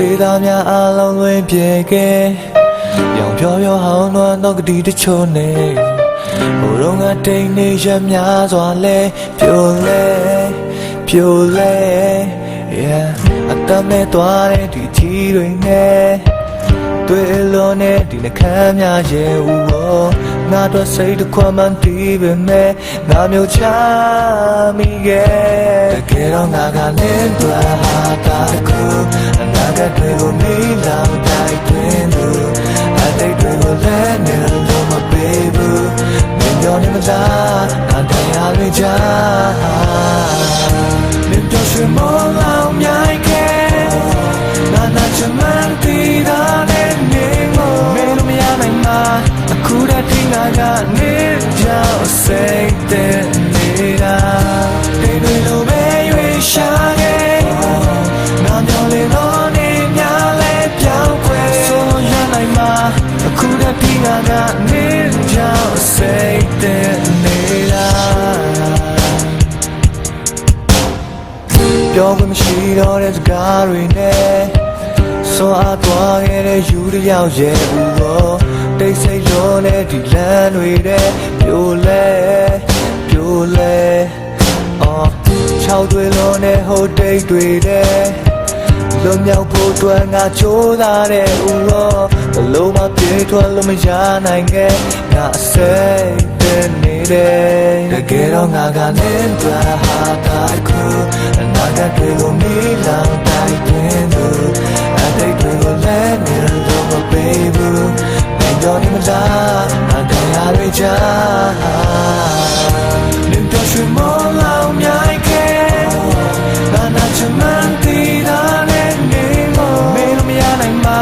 စေသားများအလုံးလွင်ပြေခဲ့ရောင်ပြောပြောဟောင်းနွမ်းတော့ကတိတချို့နဲ့ဟိုတော့ငါတိတ်နေရများစွာလဲပြိုလဲပြိုလဲ yeah အတမဲသွားတဲ့ဒီချီတွေနဲ့ တွေ့လို့နဲ့ဒီနှခမ်းများရဲ့ဦးရောငါတော့စိတ်တစ်ခွမှန်တီးပေမဲ့ငါမျိုးချမိခဲ့တကယ်တော့ငါကလည်းတွေ့ဟာတာတစ်ခုအနာဂတ်တွေကိုမိလောင်တိုက်တွင်သူအတိတ်တွေကိုလည်းနေလို့မပေးဘူးမင်းပြောနေမလားငါတရားတွေကြားမင်းပြောရှင်မော စိတ်တဲ့နေတာဒီတွေလိုပဲရွေးရှာခဲ့ငါမျောလင်းတော့နေများလဲပြောင်းခွဲဆိုရနိုင်မှာအခုတည်းဒီငါကနေကြောက်စိတ်တဲ့နေတာပြောခွင့်မရှိတော့တဲ့စကားတွေနဲ့ဆွာသွားခဲ့တဲ့ယူတစ်ယောက်ရဲ့ဘူးတော့ တိတ်ဆိတ်လုံးနဲ့ဒီလမ်းတွေတဲ့ပြိုလဲပြိုလဲအော်ချောက်တွေလုံးနဲ့ဟိုတိတ်တွေတဲ့လွန်မြောက်ဖို့အတွက်ငါချိုးသားတဲ့ဦးရောဘလုံးမပြေထွက်လို့မရနိုင်ခဲ့ငါအစိတ်တဲ့နေတယ်တကယ်တော့ငါကလည်းတွေ့ဟာတာခုအနာဂတ်တွေကိုမိလောင်တိုက်တွင်သူအတိတ်တွေကိုလည်းနေလို့မပေးဘူးမင်း တို့နေမလားအတရားတွေကြားမင်းတို့ရှိမောလောင်မြိုက်ခဲ့နာနာချမန်တီတာနဲ့နေမို့မင်းတို့မရနိုင်မှာ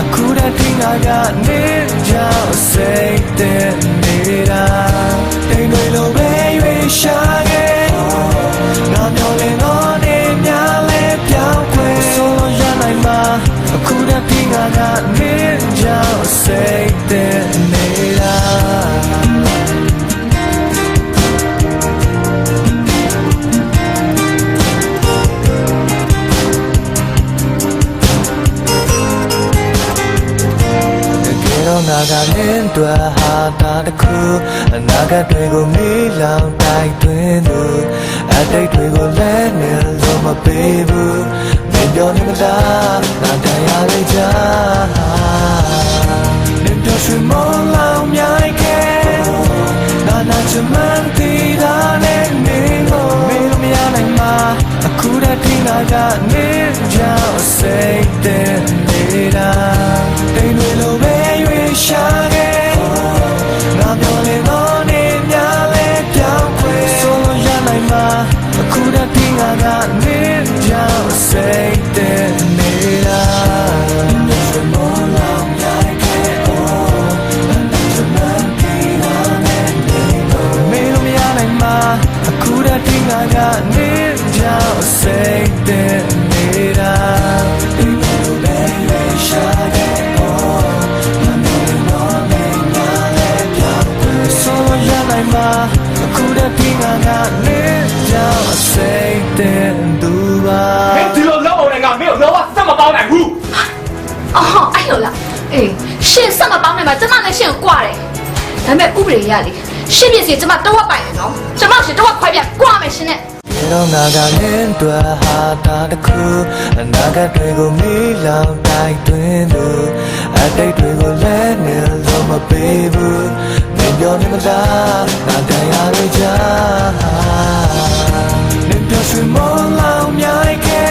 အခုတည်းဒီငါကနေကြောက်စိတ်တဲ့နေတာတိမ်တွေလိုပဲရွေးရှာခဲ့ငါမျောလင်းတော့နေများလဲပြောင်းခွဲဆိုလို့ရနိုင်မှာအခုတည်းဒီငါကနေ ကြောက်စိတ်တဲ့နေတာတကယ်တော့ငါကလည်းတွေ့ဟာတာတစ်ခုအနာဂတ်တွေကိုမေးလောင်တိုက်တွင်သူအတိတ်တွေကိုလည်းနေလို့မပေးဘူး မင်းပြောနေမလားငါတရားလေးချာမင်းပြောရှင်မောလောင်မြိုက်ခဲ့နာနာချမန်တီတာနဲ့နေလို့မင်းတို့မရနိုင်မှာအခုတည်းဒီငါကနေကြောက်စိတ်တဲ့နေတာတိမ်တွေလိုပဲရွေးရှာခဲ့ငါပြောနေတော့နေများလဲပြောင်းခွဲဆိုလို့ရနိုင်မှာအခုတည်းဒီငါကနေကြော ရနိုင်မှာအခုတည်းဒီငါကနေကြောက်စိတ်တဲ့သူပါမင်းဒီလိုလောက်အောင်လည်းငါမင်းကိုလောကစက်မပေါင်းနိုင်ဘူးအော်အဲ့လိုလားအေးရှင်ဆက်မပေါင်းနိုင်မှာကျမလည်းရှင်ကိုကြွားတယ်ဒါပေမဲ့ဥပဒေရလေရှင်ပြည့်စီကျမတော့ဝက်ပိုင်တယ်နော်ကျမရှင်တော့ဝက်ခွဲပြကြွားမယ်ရှင်နဲ့တော့ငါကလည်းတွေ့ဟာတာတစ်ခုအနာဂတ်တွေကိုမိလောင်တိုက်တွင်သူအတိတ်တွေကိုလည်းနေလို့မပေးဘူးမင်း ပြောနေမလားငါတရားတွေကြာနေပြောစမလောင်မြိုင်ကဲ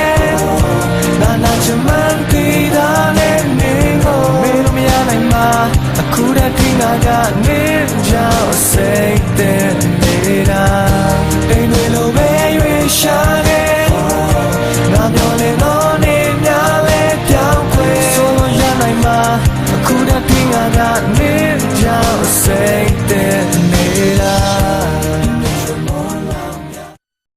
နာနာချမန်တီဒါနဲ့နေကိုမင်းတို့မရနိုင်မှာအခုတည်းကငါကနေကြောက်စိတ်တဲ့နေတာအိမ်တွေလိုပဲရွေးရှာခဲ့ငါပြောနေတော့နေများလဲပြောင်းခွေဆိုလို့ရနိုင်မှာအခုတည်းကငါကနေ say